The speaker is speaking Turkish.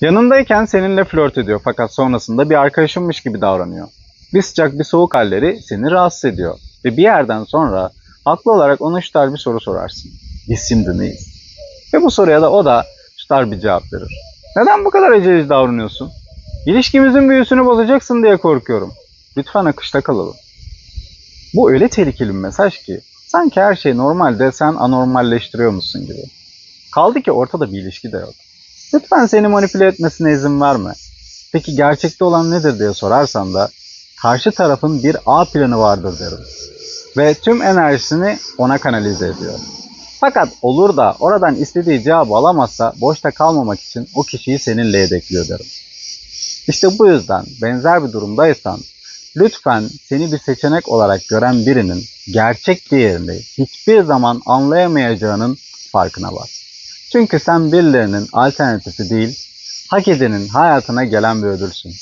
Yanındayken seninle flört ediyor fakat sonrasında bir arkadaşınmış gibi davranıyor. Bir sıcak bir soğuk halleri seni rahatsız ediyor. Ve bir yerden sonra haklı olarak ona şu tarz bir soru sorarsın. Biz şimdi neyiz? Ve bu soruya da o da şu tarz bir cevap verir. Neden bu kadar aceleci davranıyorsun? İlişkimizin büyüsünü bozacaksın diye korkuyorum. Lütfen akışta kalalım. Bu öyle tehlikeli bir mesaj ki sanki her şey normalde sen anormalleştiriyormuşsun gibi. Kaldı ki ortada bir ilişki de yok. Lütfen seni manipüle etmesine izin verme. Peki gerçekte olan nedir diye sorarsan da karşı tarafın bir A planı vardır derim. Ve tüm enerjisini ona kanalize ediyor. Fakat olur da oradan istediği cevabı alamazsa boşta kalmamak için o kişiyi seninle yedekliyor derim. İşte bu yüzden benzer bir durumdaysan lütfen seni bir seçenek olarak gören birinin gerçek değerini hiçbir zaman anlayamayacağının farkına var. Çünkü sen birilerinin alternatifi değil, hak edenin hayatına gelen bir ödülsün.